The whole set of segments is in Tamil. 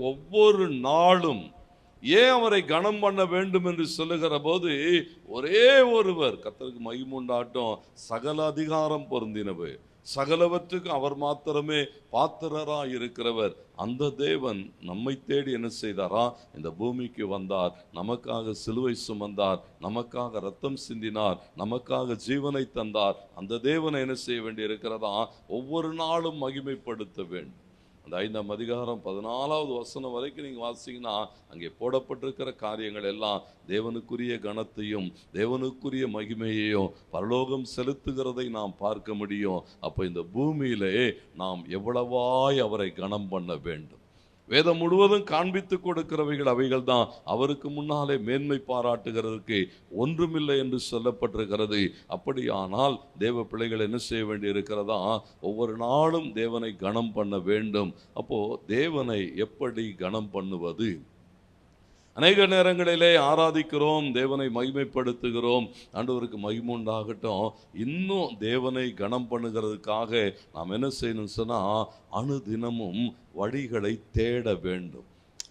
ஒவ்வொரு நாளும் ஏன் அவரை கனம் பண்ண வேண்டும் என்று சொல்லுகிற போது ஒரே ஒருவர் கத்தருக்கு மகிமுண்டாட்டம் சகல அதிகாரம் பொருந்தினவர். சகலவற்றுக்கும் அவர் மாத்திரமே பாத்திரராக இருக்கிறவர். அந்த தேவன் நம்மை தேடி என்ன செய்தாரா? இந்த பூமிக்கு வந்தார் நமக்காக சிலுவை சுமந்தார் நமக்காக ரத்தம் சிந்தினார் நமக்காக ஜீவனை தந்தார். அந்த தேவனை என்ன செய்ய வேண்டி இருக்கிறதா ஒவ்வொரு நாளும் மகிமைப்படுத்த வேண்டும். அந்த ஐந்தாம் அதிகாரம் பதினாலாவது வசனம் வரைக்கும் நீங்கள் வாசிங்கன்னா அங்கே போடப்பட்டிருக்கிற காரியங்கள் எல்லாம் தேவனுக்குரிய கணத்தையும் தேவனுக்குரிய மகிமையையும் பரலோகம் செலுத்துகிறதை நாம் பார்க்க முடியும். அப்போ இந்த பூமியிலே நாம் எவ்வளவாய் அவரை கணம் பண்ண வேண்டும்? வேதம் முழுவதும் காண்பித்து கொடுக்கிறவைகள் அவைகள் தான் அவருக்கு முன்னாலே மேன்மை பாராட்டுகிறதுக்கு ஒன்றுமில்லை என்று சொல்லப்பட்டிருக்கிறது. அப்படியானால் தேவ பிள்ளைகள் என்ன செய்ய வேண்டி இருக்கிறதா ஒவ்வொரு நாளும் தேவனை கனம் பண்ண வேண்டும். அப்போது தேவனை எப்படி கனம் பண்ணுவது? அநேக நேரங்களிலே ஆராதிக்கிறோம் தேவனை மகிமைப்படுத்துகிறோம். ஆண்டவருக்கு மகிமுண்டாகட்டும் இன்னும் தேவனை கனம் பண்ணுகிறதுக்காக நாம் என்ன செய்யணும் சொன்னால் அணுதினமும் வழிகளை தேட வேண்டும்.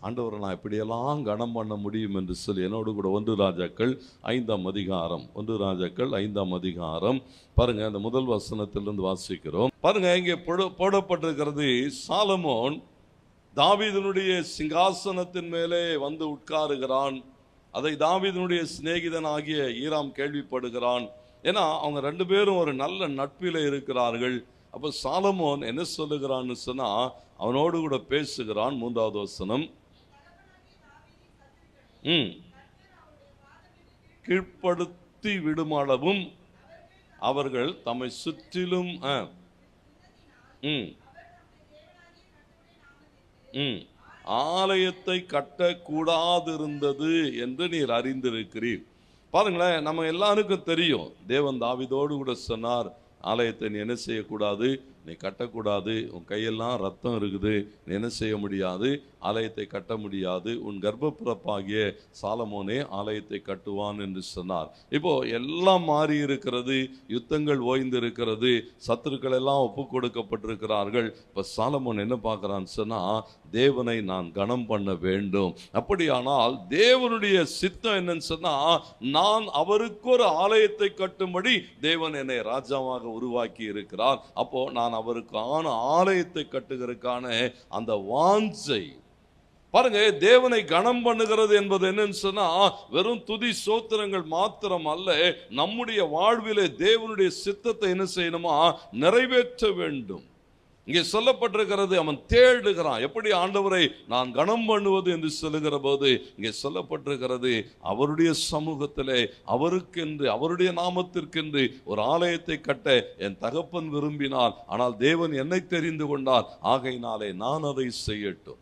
ஆண்டவரை நான் இப்படியெல்லாம் கனம் பண்ண முடியும் என்று சொல்லி என்னோடு கூட ஒன்று ராஜாக்கள் ஐந்தாம் அதிகாரம் ஒன்று ராஜாக்கள் ஐந்தாம் அதிகாரம். பாருங்க அந்த முதல் வசனத்திலிருந்து வாசிக்கிறோம். பாருங்க இங்கே போட- போடப்பட்டிருக்கிறது சாலமோன் தாவீதனுடைய சிங்காசனத்தின் மேலே வந்து உட்காருகிறான். அதை தாவீதனுடைய சிநேகிதன் ஆகிய ஈராம் கேள்விப்படுகிறான். ஏன்னா அவங்க ரெண்டு பேரும் ஒரு நல்ல நட்பில் இருக்கிறார்கள். அப்போ சாலமோன் என்ன சொல்லுகிறான்னு சொன்னால் அவனோடு கூட பேசுகிறான் மூன்றாவது வசனம். ம். கீழ்ப்படுத்தி விடுமளவும் அவர்கள் தம்மை சுற்றிலும் ஆ, ம். ம். ஆலயத்தை கட்டக்கூடாதிருந்தது என்று நீர் அறிந்திருக்கிறீர். பாருங்களேன் நம்ம எல்லாருக்கும் தெரியும். தேவன் தாவிதோடு கூட சொன்னார் ஆலயத்தை நீ என்ன செய்யக்கூடாது? நீ கட்டக்கூடாது உன் கையெல்லாம் ரத்தம் இருக்குது நீ என்ன செய்ய முடியாது? ஆலயத்தை கட்ட முடியாது. உன் கர்ப்பப்பிறப்பாகிய சாலமோனே ஆலயத்தை கட்டுவான் என்று சொன்னார். இப்போ எல்லாம் மாறி இருக்கிறது யுத்தங்கள் ஓய்ந்து இருக்கிறது சத்துருக்கள் எல்லாம் ஒப்பு கொடுக்கப்பட்டிருக்கிறார்கள். இப்போ சாலமோன் என்ன பார்க்கறான்னு சொன்னால் தேவனை நான் கனம் பண்ண வேண்டும். அப்படியானால் தேவனுடைய சித்தம் என்னன்னு சொன்னால் நான் அவருக்கு ஒரு ஆலயத்தை கட்டும்படி தேவன் என்னை ராஜாவாக உருவாக்கி இருக்கிறார். அப்போ நான் அவருக்கான ஆலயத்தை கட்டுகிறதுக்கான அந்த வாஞ்சை. பாருங்க தேவனை கனம் பண்ணுகிறது என்பது என்னன்னு சொன்னா வெறும் துதி சோத்திரங்கள் மாத்திரம் அல்ல நம்முடைய வாழ்விலே தேவனுடைய சித்தத்தை என்ன செய்யணுமா? நிறைவேற்ற வேண்டும். இங்கே சொல்லப்பட்டிருக்கிறது அவன் தேடுகிறான். எப்படி ஆண்டவரை நான் கனம் பண்ணுவது என்று சொல்லுகிற போது இங்கே சொல்லப்பட்டிருக்கிறது அவருடைய சமூகத்திலே அவருக்கென்று அவருடைய நாமத்திற்கென்று ஒரு ஆலயத்தை கட்ட என் தகப்பன் விரும்பினார் ஆனால் தேவன் என்னை தெரிந்து கொண்டார். ஆகையினாலே நான் அதை செய்யட்டும்.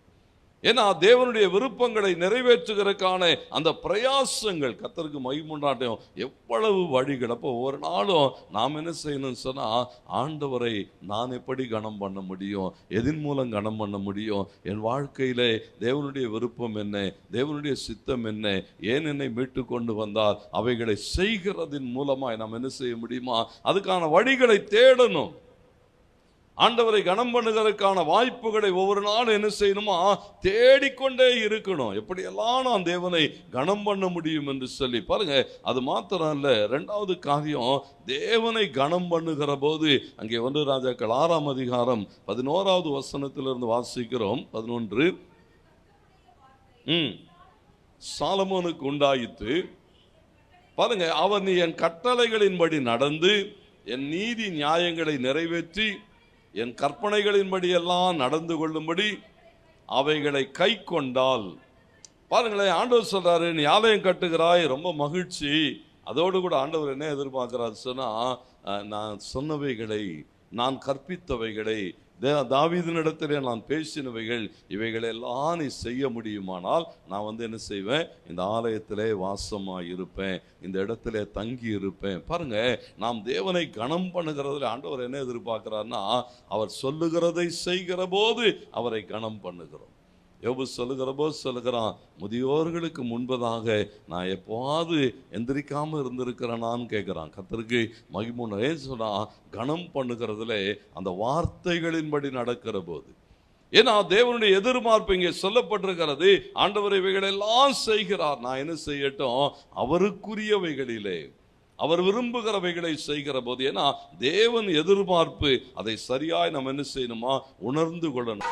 ஏன்னா தேவனுடைய விருப்பங்களை நிறைவேற்றுகிறதுக்கான அந்த பிரயாசங்கள் கத்தருக்கு மகிமுண்டாட்டம் எவ்வளவு வழிகள். அப்போ ஒரு நாளும் நாம் என்ன செய்யணும்னு சொன்னால் ஆண்டவரை நான் எப்படி கனம் பண்ண முடியும்? எதின் மூலம் கனம் பண்ண முடியும்? என் வாழ்க்கையிலே தேவனுடைய விருப்பம் என்ன? தேவனுடைய சித்தம் என்ன? ஏன் என்னை மீட்டு கொண்டு வந்தால் அவைகளை செய்கிறதின் மூலமாக நாம் என்ன செய்ய முடியுமா? அதுக்கான வழிகளை தேடணும். ஆண்டவரை கனம் பண்ணுகிறதுக்கான வாய்ப்புகளை ஒவ்வொரு நாளும் என்ன செய்யணுமா? தேடிக்கொண்டே இருக்கணும். எப்படியெல்லாம் நான் தேவனை கனம் பண்ண முடியும் என்று சொல்லி. பாருங்க அது மாத்திரம் இல்லை ரெண்டாவது காரியம் தேவனை கனம் பண்ணுகிற போது அங்கே ஒன்று ராஜாக்கள் ஆறாம் அதிகாரம் பதினோராவது வசனத்திலிருந்து வாசிக்கிறோம். பதினொன்று. ம். சாலமோனுக்கு உண்டாயிற்று. பாருங்க அவர் நீ என் கட்டளைகளின்படி நடந்து என் நீதி நியாயங்களை நிறைவேற்றி என் கற்பனைகளின்படி எல்லாம் நடந்து கொள்ளும்படி அவைகளை கை கொண்டால். பாருங்களேன் ஆண்டவர் சொல்கிறாரு நீ ஆலயம் கட்டுகிறாய் ரொம்ப மகிழ்ச்சி. அதோடு கூட ஆண்டவர் என்ன எதிர்பார்க்கிறார் சொன்னால் நான் சொன்னவைகளை நான் கற்பித்தவைகளை தாவீதினிடத்திலே நான் பேசினவைகள் இவைகள் எல்லாம் நீ செய்ய முடியுமானால் நான் வந்து என்ன செய்வேன்? இந்த ஆலயத்திலே வாசமாக இருப்பேன் இந்த இடத்துல தங்கி இருப்பேன் பாருங்க நாம் தேவனை கனம் பண்ணுகிறதுல ஆண்டவர் என்ன எதிர்பார்க்கிறார்னா அவர் சொல்லுகிறதை செய்கிற போது அவரை கனம் பண்ணுகிறோம். யோபு சொல்லுகிறப்போ சொல்லுகிறான் முதியோர்களுக்கு முன்பதாக நான் எப்போவாது எந்திரிக்காமல் இருந்திருக்கிறேனான்னு கேட்குறான் கத்தருக்கு மகிமுன ஏன் சொன்னா கனம் பண்ணுகிறதுல அந்த வார்த்தைகளின்படி நடக்கிற போது. ஏன்னா தேவனுடைய எதிர்பார்ப்பு இங்கே சொல்லப்பட்டிருக்கிறது. ஆண்டவர் இவைகளெல்லாம் செய்கிறார். நான் என்ன செய்யட்டும்? அவருக்குரியவைகளிலே. அவர் விரும்புகிறவைகளை செய்கிற போது. ஏன்னா தேவன் எதிர்பார்ப்பு அதை சரியாய் நம்ம என்ன செய்யணுமா? உணர்ந்து கொள்ளணும்.